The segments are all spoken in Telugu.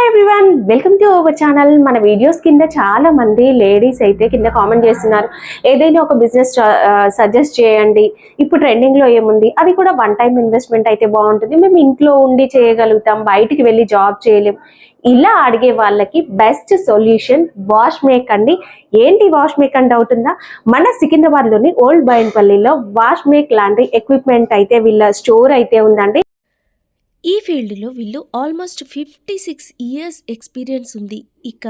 Hi everyone welcome to our channel మన వీడియోస్ కింద చాలా మంది లేడీస్ అయితే కింద కామెంట్ చేస్తున్నారు. ఏదైనా ఒక బిజినెస్ సజెస్ట్ uh, చేయండి. ఇప్పుడు ట్రెండింగ్లో ఏముంది? అది కూడా వన్ టైం ఇన్వెస్ట్మెంట్ అయితే బాగుంటుంది. మేము ఇంట్లో ఉండి చేయగలుగుతాం బయటికి వెళ్ళి జాబ్ చేయలేం. ఇలా అడిగే వాళ్ళకి బెస్ట్ సొల్యూషన్ వాష్ మేక్ అండి. ఏంటి వాష్ మేక్ అండ్ డౌట్ ఉందా? మన సికింద్రాబాద్లోని ఓల్డ్ బైన్పల్లిలో వాష్ మేక్ లాంటి ఎక్విప్మెంట్ అయితే వీళ్ళ స్టోర్ అయితే ఉందండి. ఈ ఫీల్డ్లో వీళ్ళు almost fifty six years experience ఉంది. ఇక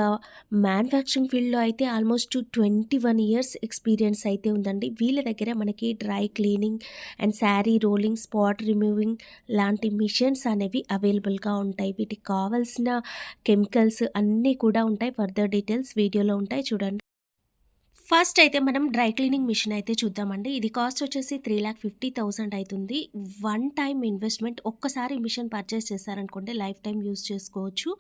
మ్యానుఫ్యాక్చరింగ్ ఫీల్డ్లో అయితే almost twenty one years experience అయితే ఉందండి. వీళ్ళ దగ్గర మనకి dry cleaning and sari rolling spot removing లాంటి మిషన్స్ అనేవి అవైలబుల్గా ఉంటాయి. వీటికి కావాల్సిన కెమికల్స్ అన్నీ కూడా ఉంటాయి. ఫర్దర్ డీటెయిల్స్ వీడియోలో ఉంటాయి. చూడండి. ఫస్ట్ అయితే మనం డ్రై క్లీనింగ్ మిషన్ అయితే చూద్దామండి. ఇది కాస్ట్ వచ్చేసి త్రీ ల్యాక్ ఫిఫ్టీ థౌసండ్ అవుతుంది వన్ టైం ఇన్వెస్ట్మెంట్ ఒక్కసారి మిషన్ పర్చేస్ చేశారనుకోండి లైఫ్ టైం యూస్ చేసుకోవచ్చు.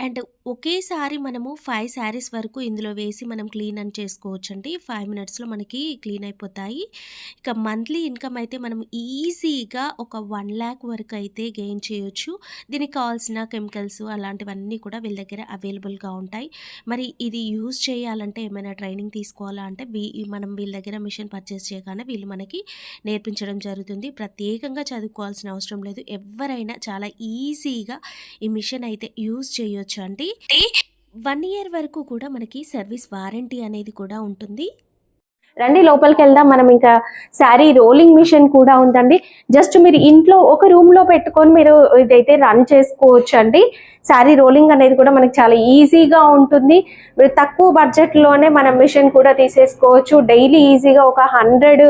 అండ్ ఒకేసారి మనము ఫైవ్ శారీస్ వరకు ఇందులో వేసి మనం క్లీన్ అని చేసుకోవచ్చు అండి ఫైవ్ మినిట్స్లో మనకి క్లీన్ అయిపోతాయి. ఇక మంత్లీ ఇన్కమ్ అయితే మనం ఈజీగా ఒక వన్ ల్యాక్ వరకు అయితే గెయిన్ చేయొచ్చు. దీనికి కావాల్సిన కెమికల్స్ అలాంటివన్నీ కూడా వీళ్ళ దగ్గర అవైలబుల్గా ఉంటాయి. మరి ఇది యూజ్ చేయాలంటే ఏమైనా ట్రైనింగ్ తీసుకోవాలా అంటే వీ- మనం వీళ్ళ దగ్గర మిషన్ పర్చేస్ చేయగానే వీళ్ళు మనకి నేర్పించడం జరుగుతుంది. ప్రత్యేకంగా చదువుకోవాల్సిన అవసరం లేదు. ఎవరైనా చాలా ఈజీగా ఈ మిషన్ అయితే యూజ్ చేయొచ్చు. అండి. వన్ ఇయర్ వరకు కూడా మనకి సర్వీస్ వారంటీ అనేది కూడా ఉంటుంది. రండి లోపలికి వెళ్దాం మనం ఇంకా శారీ రోలింగ్ మిషన్ కూడా ఉందండి. జస్ట్ మీరు ఇంట్లో ఒక రూమ్లో పెట్టుకొని మీరు ఇదైతే రన్ చేసుకోవచ్చు అండి. శారీ రోలింగ్ అనేది కూడా మనకి చాలా ఈజీగా ఉంటుంది. తక్కువ బడ్జెట్లోనే మనం మిషన్ కూడా తీసేసుకోవచ్చు. డైలీ ఈజీగా ఒక హండ్రెడ్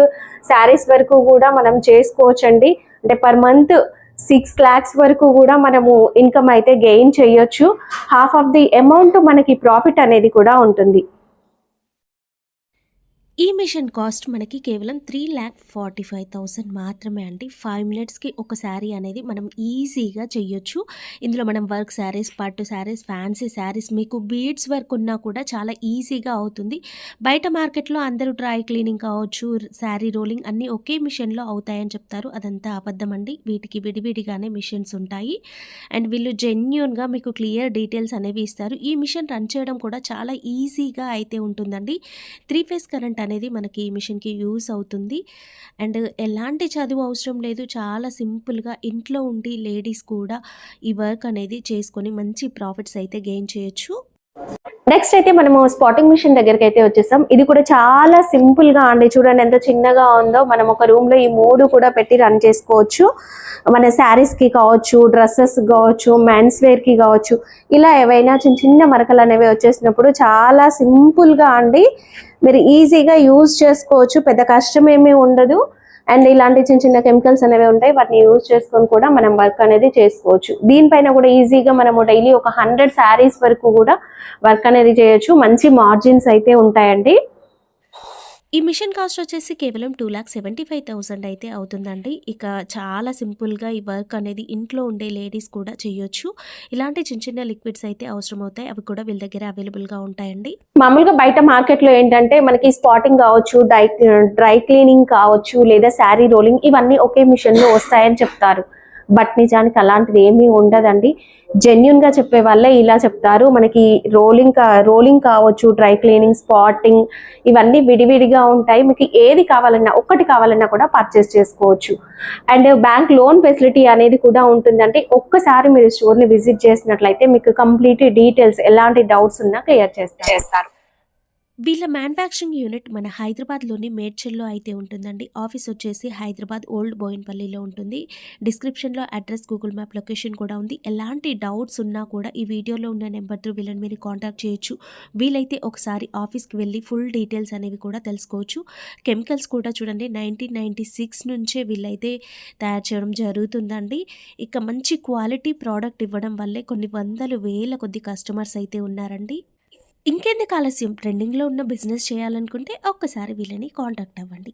శారీస్ వరకు కూడా మనం చేసుకోవచ్చు అండి. అంటే పర్ మంత్ సిక్స్ ల్యాక్స్ వరకు కూడా మనము ఇన్కమ్ అయితే గెయిన్ చేయొచ్చు. హాఫ్ ఆఫ్ ది అమౌంట్ మనకి ప్రాఫిట్ అనేది కూడా ఉంటుంది. ఈ మిషన్ కాస్ట్ మనకి కేవలం three lakh forty five thousand మాత్రమే అండి. ఫైవ్ మినిట్స్కి ఒక శారీ అనేది మనం ఈజీగా చేయొచ్చు ఇందులో మనం వర్క్ శారీస్ పట్టు శారీస్ ఫ్యాన్సీ శారీస్ మీకు బీడ్స్ వర్క్ ఉన్నా కూడా చాలా ఈజీగా అవుతుంది. బయట మార్కెట్లో అందరూ డ్రై క్లీనింగ్ కావచ్చు శారీ రోలింగ్ అన్నీ ఒకే మిషన్లో అవుతాయని చెప్తారు. అదంతా అబద్ధం అండి. వీటికి విడివిడిగానే మిషన్స్ ఉంటాయి. అండ్ వీళ్ళు జెన్యున్గా మీకు క్లియర్ డీటెయిల్స్ అనేవి ఇస్తారు. ఈ మిషన్ రన్ చేయడం కూడా చాలా ఈజీగా అయితే ఉంటుందండి. త్రీ ఫేస్ కరెంట్ అనేది మనకి ఈ మిషన్కి యూస్ అవుతుంది. అండ్ ఎలాంటి చదువు అవసరం లేదు. చాలా సింపుల్గా ఇంట్లో ఉండి లేడీస్ కూడా ఈ వర్క్ అనేది చేసుకొని మంచి ప్రాఫిట్స్ అయితే గెయిన్ చేయొచ్చు. నెక్స్ట్ అయితే మనము స్పాటింగ్ మిషన్ దగ్గరికి అయితే వచ్చేసాం. ఇది కూడా చాలా సింపుల్గా అండి. చూడండి ఎంత చిన్నగా ఉందో. మనం ఒక రూమ్లో ఈ మూడు కూడా పెట్టి రన్ చేసుకోవచ్చు. మన శారీస్కి కావచ్చు డ్రెస్సెస్ కావచ్చు మెన్స్ వేర్కి కావచ్చు. ఇలా ఏవైనా చిన్న చిన్న మరకలు అనేవి వచ్చేసినప్పుడు చాలా సింపుల్గా అండి. మీరు ఈజీగా యూజ్ చేసుకోవచ్చు. పెద్ద కష్టం ఏమీ ఉండదు. అండ్ ఇలాంటి చిన్న చిన్న కెమికల్స్ అనేవి ఉంటాయి. వాటిని యూజ్ చేసుకొని కూడా మనం వర్క్ అనేది చేసుకోవచ్చు. దీనిపైన కూడా ఈజీగా మనము డైలీ ఒక హండ్రెడ్ శారీస్ వరకు కూడా వర్క్ అనేది చేయొచ్చు. మంచి మార్జిన్స్ అయితే ఉంటాయండి. ఈ మిషన్ కాస్ట్ వచ్చేసి కేవలం two lakh seventy five thousand అయితే అవుతుందండి. ఇక చాలా సింపుల్గా ఈ వర్క్ అనేది ఇంట్లో ఉండే లేడీస్ కూడా చేయొచ్చు. ఇలాంటి చిన్న చిన్న లిక్విడ్స్ అయితే అవసరం అవుతాయి అవి కూడా వీళ్ళ దగ్గర అవైలబుల్గా ఉంటాయండి. మామూలుగా బయట మార్కెట్లో ఏంటంటే మనకి స్పాటింగ్ కావచ్చు డ్రై డ్రై క్లీనింగ్ కావచ్చు లేదా శారీ రోలింగ్ ఇవన్నీ ఒకే మిషన్లో వస్తాయని చెప్తారు. బట్ నిజానికి అలాంటిది ఏమీ ఉండదండి. జెన్యున్గా చెప్పే వాళ్ళే ఇలా చెప్తారు. మనకి రోలింగ్ రోలింగ్ కావచ్చు డ్రై క్లీనింగ్ స్పాటింగ్ ఇవన్నీ విడివిడిగా ఉంటాయి. మీకు ఏది కావాలన్నా ఒక్కటి కావాలన్నా కూడా పర్చేస్ చేసుకోవచ్చు. అండ్ బ్యాంక్ లోన్ ఫెసిలిటీ అనేది కూడా ఉంటుందంటే ఒక్కసారి మీరు స్టోర్ని విజిట్ చేసినట్లయితే మీకు కంప్లీట్ డీటెయిల్స్ ఎలాంటి డౌట్స్ ఉన్నా క్లియర్ చేస్తారు. వీళ్ళ మ్యానుఫ్యాక్చరింగ్ యూనిట్ మన హైదరాబాద్లోని మేడ్చల్లో అయితే ఉంటుందండి. ఆఫీస్ వచ్చేసి హైదరాబాద్ ఓల్డ్ బోయిన్పల్లిలో ఉంటుంది. డిస్క్రిప్షన్లో అడ్రస్ గూగుల్ మ్యాప్ లొకేషన్ కూడా ఉంది. ఎలాంటి డౌట్స్ ఉన్నా కూడా ఈ వీడియోలో ఉన్న నెంబర్తో వీళ్ళని మీరు కాంటాక్ట్ చేయొచ్చు. వీలైతే ఒకసారి ఆఫీస్కి వెళ్ళి ఫుల్ డీటెయిల్స్ అనేవి కూడా తెలుసుకోవచ్చు. కెమికల్స్ కూడా చూడండి నైన్టీన్ నైంటీ సిక్స్ నుంచే వీళ్ళైతే తయారు చేయడం జరుగుతుందండి. ఇక మంచి క్వాలిటీ ప్రోడక్ట్ ఇవ్వడం వల్లే కొన్ని వందలు వేల కొద్ది కస్టమర్స్ అయితే ఉన్నారండి. ఇంకెందుకు ఆలస్యం? ట్రెండింగ్లో ఉన్న బిజినెస్ చేయాలనుకుంటే ఒక్కసారి వీళ్ళని కాంటాక్ట్ అవ్వండి.